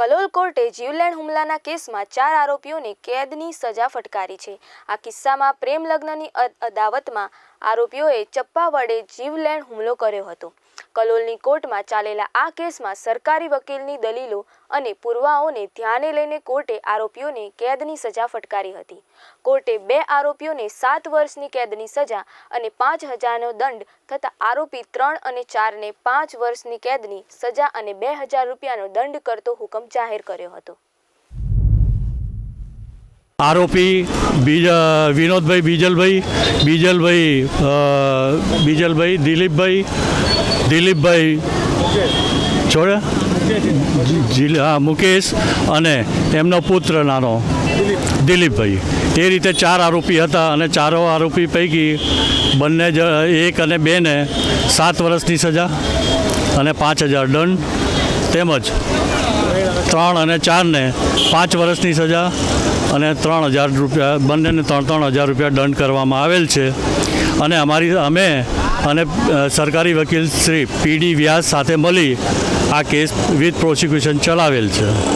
કલોલ કોર્ટે જીવલેણ હુમલાના કેસમાં ચાર આરોપીઓને કેદની સજા ફટકારી છે. આ કિસ્સામાં પ્રેમ લગ્નની અદ- અદાવતમાં આરોપીઓએ ચપ્પા વડે જીવલેણ હુમલો કર્યો હતો. કલોલની કોર્ટમાં ચાલેલા આ કેસમાં સરકારી વકીલની દલીલો અને પુરાવાઓને ધ્યાને લઈને કોર્ટે આરોપીઓને કેદની સજા ફટકારી હતી. કોર્ટે બે આરોપીઓને સાત વર્ષની કેદની સજા અને પાંચ હજારનો દંડ થતાં આરોપી ત્રણ અને ચારને પાંચ વર્ષની કેદની સજા અને બે હજાર રૂપિયાનો દંડ કરતો હુકમ જાહેર કર્યો હતો. આરોપી વિનોદભાઈ બીજલભાઈ બીજલભાઈ બીજલભાઈ દિલીપભાઈ દિલીપભાઈ છોડે હા, મુકેશ અને એમનો પુત્ર નાનો, દિલીપભાઈ. એ રીતે ચાર આરોપી હતા અને ચારો આરોપી પૈકી બંને જ, એક અને બેને સાત વર્ષની સજા અને પાંચ હજાર દંડ. તેમજ ત્રણ અને ચારને પાંચ વર્ષની સજા અને ત્રણ હજાર રૂપિયા, બંનેને ત્રણ ત્રણ હજાર રૂપિયા દંડ કરવામાં આવેલ છે. અને અમારી, અમે અને સરકારી વકીલ શ્રી પીડી વ્યાસ સાથે મળી આ કેસ વિથ પ્રોસિક્યુશન ચલાવેલ છે.